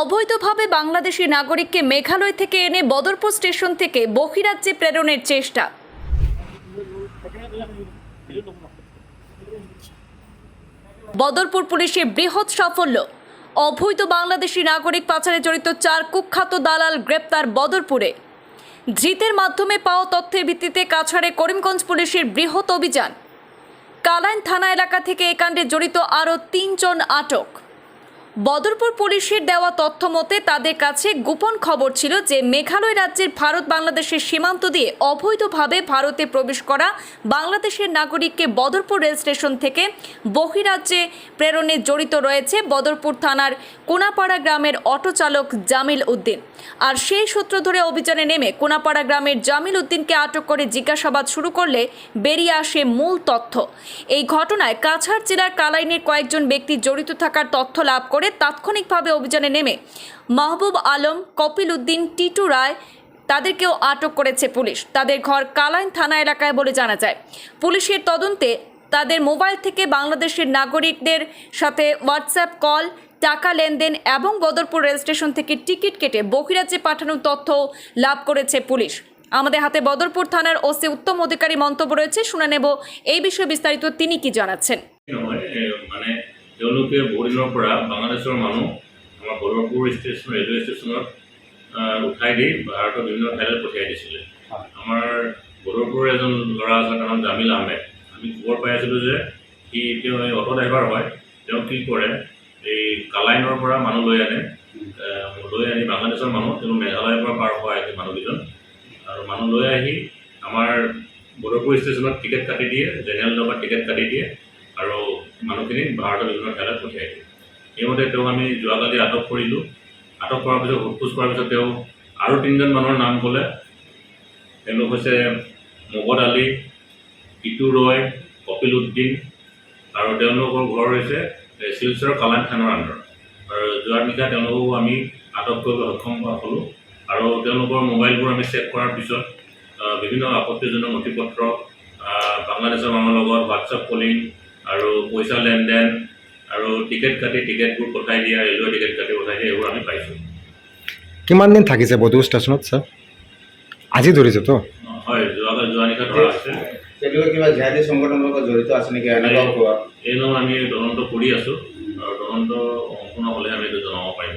অবৈধভাবে বাংলাদেশি নাগরিককে মেঘালয় থেকে এনে বদরপুর স্টেশন থেকে বহিরাজ্যে প্রেরণের চেষ্টা। বদরপুর পুলিশের বৃহৎ সাফল্য। অবৈধ বাংলাদেশি নাগরিক পাচারে জড়িত চার কুখ্যাত দালাল গ্রেপ্তার বদরপুরে। ধৃতের মাধ্যমে পাওয়া তথ্যের ভিত্তিতে কাছাড়ে করিমগঞ্জ পুলিশের বৃহৎ অভিযান। কালাইন থানা এলাকা থেকে এ কাণ্ডে জড়িত আরও তিনজন আটক। বদরপুর পুলিশের দেওয়া তথ্য মতে তাদের কাছে গোপন খবর ছিল যে মেঘালয় রাজ্যের ভারত বাংলাদেশের সীমান্ত দিয়ে অবৈধভাবে ভারতে প্রবেশ করা বাংলাদেশের নাগরিককে বদরপুর রেল স্টেশন থেকে বহিরাজ্যে প্রেরণে জড়িত রয়েছে বদরপুর থানার কোনাপাড়া গ্রামের অটো চালক জামিল উদ্দিন। আর সেই সূত্র ধরে অভিযানে নেমে কোনাপাড়া গ্রামের জামিল উদ্দিনকে আটক করে জিজ্ঞাসাবাদ শুরু করলে বেরিয়ে আসে মূল তথ্য। এই ঘটনায় কাছাড় জেলার কালাইনের কয়েকজন ব্যক্তি জড়িত থাকার তথ্য লাভ করে তাৎক্ষণিকভাবে অভিযানে নেমে মাহবুব আলম, কপিল উদ্দিন, টিটু রায় তাদেরকেও আটক করেছে পুলিশ। তাদের ঘর কালাইন থানা এলাকায় বলে জানা যায়। পুলিশের তদন্তে তাদের মোবাইল থেকে বাংলাদেশের নাগরিকদের সাথে হোয়াটসঅ্যাপ কল, টাকা লেনদেন এবং বদরপুর রেল স্টেশন থেকে টিকিট কেটে বহিরাজ্যে পাঠানোর তথ্য লাভ করেছে পুলিশ। আমাদের হাতে বদরপুর থানার ওসি উত্তম অধিকারী মন্তব্য রয়েছে। শুনে নেব এই বিষয়ে বিস্তারিত তিনি কি জানাচ্ছেন। মানে তেওঁলোকে বহুদিনৰ পৰা বাংলাদেশৰ মানুহ আমাৰ বদৰপুৰ ষ্টেচন ৰেলৱে ষ্টেচনত উঠাই দি ভাৰতৰ বিভিন্ন ঠাইলৈ পঠিয়াই দিছিলে। আমাৰ বদৰপুৰৰ এজন ল'ৰা আছে তাৰ নাম জামিল আহমেদ। আমি খবৰ পাই আছিলোঁ যে সি তেওঁ এই অটো ড্ৰাইভাৰ হয়। তেওঁ কি কৰে এই কালাইনৰ পৰা মানুহ লৈ আনে। লৈ আনি বাংলাদেশৰ মানুহ তেওঁ মেঘালয়ৰ পৰা পাৰ হোৱা আহিছে মানুহকেইজন। আৰু মানুহ লৈ আহি আমাৰ বদৰপুৰ ষ্টেচনত টিকেট কাটি দিয়ে জেনেৰেল ডবাৰ টিকেট কাটি দিয়ে। আৰু মানুহখিনিক ভাৰতৰ বিভিন্ন ঠাইলৈ পঠিয়াই দিয়ে সেইমতে তেওঁক আমি যোৱাকালি আটক কৰিলোঁ। আটক কৰাৰ পিছত সোধ পোছ কৰাৰ পিছত তেওঁ আৰু তিনিজন মানুহৰ নাম ক'লে। তেওঁলোক হৈছে মগদ আলী, ইটু ৰয়, কপিল উদ্দিন আৰু তেওঁলোকৰ ঘৰ হৈছে শিলচৰ কালান থানৰ আণ্ডাৰত। আৰু যোৱা নিশা তেওঁলোককো আমি আটক কৰিবলৈ সক্ষম হোৱা হ'লোঁ। আৰু তেওঁলোকৰ মোবাইলবোৰ আমি চেক কৰাৰ পিছত বিভিন্ন আপত্তিজনক নথি পত্ৰ বাংলাদেশৰ মানুহৰ লগত হোৱাটছআপ কলিং আৰু পইচা লেনদেন আৰু টিকেট কাটি টিকেটবোৰ পঠাই দিয়া ৰেলৱে টিকেট কাটি পঠাই দিয়া এইবোৰ আমি পাইছোঁ। কিমান দিন থাকিছে বধুৰ ষ্টেচনত ছাৰ? আজি ধৰিছেতো হয় যোৱাকালি যোৱা নিশা ধৰা হৈছে। তেওঁলোকে কিবা জিহাদী সংগঠনৰ লগত জড়িত আছে নেকি? এই নহয় আমি তদন্ত কৰি আছোঁ। আৰু তদন্ত সম্পূৰ্ণ হ'লে আমি এইটো জনাব পাৰিম।